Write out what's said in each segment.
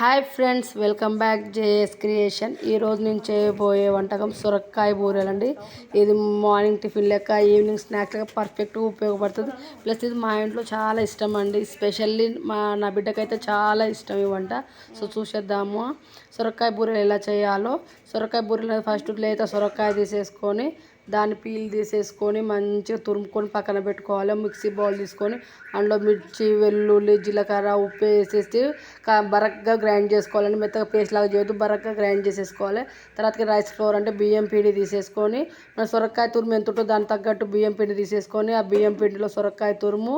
Hi friends welcome back JS creation. ఈరోజు నేను చేయబోయే వంటకం సొరకాయ బూరెలండి. ఇది మార్నింగ్ టిఫిన్ లెక్క ఈవినింగ్ స్నాక్స్ లెక్క పర్ఫెక్ట్గా ఉపయోగపడుతుంది. ప్లస్ ఇది మా ఇంట్లో చాలా ఇష్టం అండి. స్పెషల్లీ మా నా బిడ్డకైతే చాలా ఇష్టం ఈ వంట. సో చూసేద్దాము. సొరకాయ బూరెలు ఎలా చేయాలో. సొరకాయ బూరెలు ఫస్ట్ లేత సొరకాయ తీసేసుకొని దాన్ని పీల్ తీసేసుకొని మంచిగా తురుముకొని పక్కన పెట్టుకోవాలి. మిక్సీ బౌల్ తీసుకొని అందులో మిర్చి వెల్లుల్లి జీలకర్ర ఉప్పు వేసేసి బరక్గా గ్రైండ్ చేసుకోవాలండి. మెత్తగా పేస్ట్ లాగా చేయొద్దు. బరక్గా గ్రైండ్ చేసేసుకోవాలి. తర్వాతకి రైస్ ఫ్లోర్ అంటే బియ్యం పిండి తీసేసుకొని మన సొరకాయ తురుము ఎంత ఉంటుందో దానికి తగ్గట్టు బియ్యం పిండి తీసేసుకొని ఆ బియ్యం పిండిలో సొరకాయ తురుము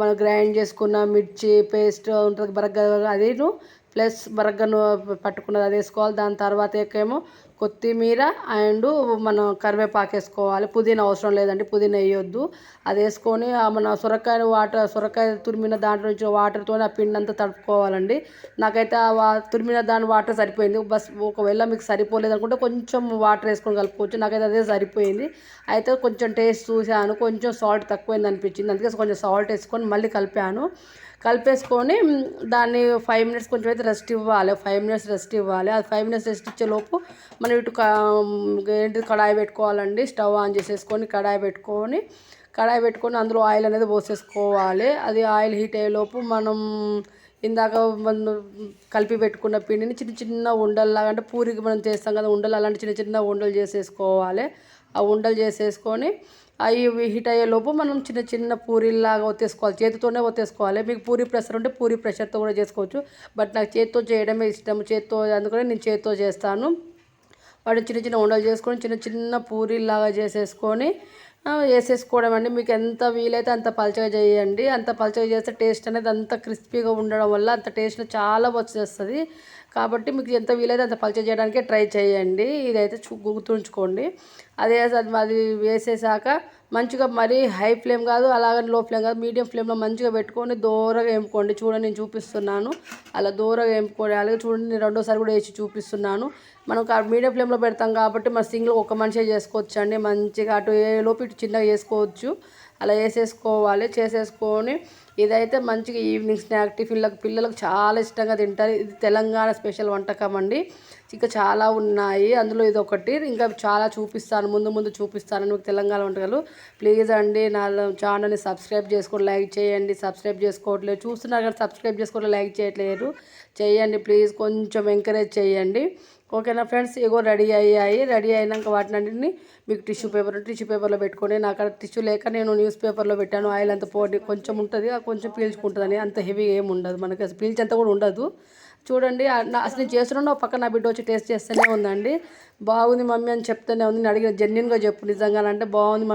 మనం గ్రైండ్ చేసుకున్న మిర్చి పేస్ట్ ఉంటుంది బరగ్గా అదేను ప్లస్ బరగ్గను పట్టుకున్నది అది వేసుకోవాలి. దాని తర్వాత ఏమో కొత్తిమీర అండ్ మనం కరివేపాకు వేసుకోవాలి. పుదీనా అవసరం లేదండి పుదీనా వేయొద్దు. అది వేసుకొని మన సొరకాయ వాటర్ సొరకాయ తురిమిన దాంట్లో నుంచి వాటర్తో ఆ పిండి అంతా తడుపుకోవాలండి. నాకైతే ఆ తురిమిన దాని వాటర్ సరిపోయింది. బస్ ఒకవేళ మీకు సరిపోలేదు అనుకుంటే కొంచెం వాటర్ వేసుకొని కలుపుకోవచ్చు. నాకైతే అదే సరిపోయింది. అయితే కొంచెం టేస్ట్ చూశాను. కొంచెం సాల్ట్ తక్కువైంది అనిపించింది. అందుకే కొంచెం సాల్ట్ వేసుకొని మళ్ళీ కలిపాను. కలిపేసుకొని దాన్ని ఫైవ్ మినిట్స్ కొంచెం అయితే రెస్ట్ ఇవ్వాలి. ఫైవ్ మినిట్స్ రెస్ట్ ఇవ్వాలి. అది ఫైవ్ మినిట్స్ రెస్ట్ ఇచ్చే లోపు మనం ఇటు ఏంటి కడాయి పెట్టుకోవాలండి. స్టవ్ ఆన్ చేసేసుకొని కడాయి పెట్టుకొని కడాయి పెట్టుకొని అందులో ఆయిల్ అనేది పోసేసుకోవాలి. అది ఆయిల్ హీట్ అయ్యేలోపు మనం ఇందాక మనం కలిపి పెట్టుకున్న పిండిని చిన్న చిన్న ఉండల్లాగా అంటే పూరికి మనం చేస్తాం కదా ఉండలు అలాంటి చిన్న చిన్న ఉండలు చేసేసుకోవాలి. ఆ ఉండలు చేసేసుకొని అవి హీట్ అయ్యేలోపు మనం చిన్న చిన్న పూరీలాగా ఒత్తేసుకోవాలి. చేతితోనే ఒత్తేసుకోవాలి. మీకు పూరి ప్రెషర్ ఉంటే పూరి ప్రెషర్తో కూడా చేసుకోవచ్చు. బట్ నాకు చేతితో చేయడమే ఇష్టం చేతితో అందుకనే నేను చేతితో చేస్తాను. వాటిని చిన్న చిన్న ఉండలు చేసుకొని చిన్న చిన్న పూరీలాగా చేసేసుకొని వేసేసుకోవడం అండి. మీకు ఎంత వీలైతే అంత పలచగా చేయండి. అంత పలచగా చేస్తే టేస్ట్ అనేది అంత క్రిస్పీగా ఉండడం వల్ల అంత టేస్ట్ చాలా వచ్చేస్తుంది కాబట్టి మీకు ఎంత వీలైతే అంత పల్చ చేయడానికే ట్రై చేయండి. ఇదైతే గుర్తుంచుకోండి. అదే అది వేసేసాక మంచిగా మరీ హై ఫ్లేమ్ కాదు అలాగని లో ఫ్లేమ్ కాదు మీడియం ఫ్లేమ్లో మంచిగా పెట్టుకొని దూరగా వేపుకోండి చూడండి నేను చూపిస్తున్నాను. అలా దూరగా వేపుకోండి అలాగే చూడండి నేను రెండోసారి కూడా వేసి చూపిస్తున్నాను. మనం మీడియం ఫ్లేమ్లో పెడతాం కాబట్టి మన సింగిల్ ఒక మనిషే చేసుకోవచ్చు అండి మంచిగా అటు ఏ లోపు ఇటు చిన్నగా చేసుకోవచ్చు. అలా వేసేసుకోవాలి చేసేసుకొని ఇదైతే మంచిగా ఈవినింగ్ స్నాక్ టిఫిన్లకు పిల్లలకు చాలా ఇష్టంగా తింటారు. ఇది తెలంగాణ స్పెషల్ వంటకం అండి. ఇంకా చాలా ఉన్నాయి. అందులో ఇది ఒకటి ఇంకా చాలా చూపిస్తాను. ముందు ముందు చూపిస్తాను. మీకు తెలంగాణ వంటకాలు. ప్లీజ్ అండి నా ఛానల్ని సబ్స్క్రైబ్ చేసుకోండి లైక్ చేయండి. సబ్స్క్రైబ్ చేసుకోవట్లేదు. చూస్తున్నారు కానీ సబ్స్క్రైబ్ చేసుకోవట్లేదు లైక్ చేయట్లేదు. చేయండి ప్లీజ్. కొంచెం ఎంకరేజ్ చేయండి. ఓకేనా ఫ్రెండ్స్ ఇగో రెడీ అయ్యాయి. రెడీ అయినాక వాటిని మీకు టిష్యూ పేపర్ టిష్యూ పేపర్లో పెట్టుకొని నాకు అక్కడ టిష్యూ లేక నేను న్యూస్ పేపర్లో పెట్టాను. ఆయిల్ అంత పోటీ కొంచెం ఉంటుంది. కొంచెం పీల్చుకుంటుందని అంత హెవీ ఏమి ఉండదు మనకి. అసలు పీల్చేంత కూడా ఉండదు. చూడండి అసలు నేను చేస్తున్నాను పక్కన నా బిడ్డ వచ్చి టేస్ట్ చేస్తూనే ఉందండి. బాగుంది మమ్మీ అని చెప్తూనే ఉంది. నేను అడిగిన జెన్యున్గా చెప్పు. నిజంగా అంటే బాగుంది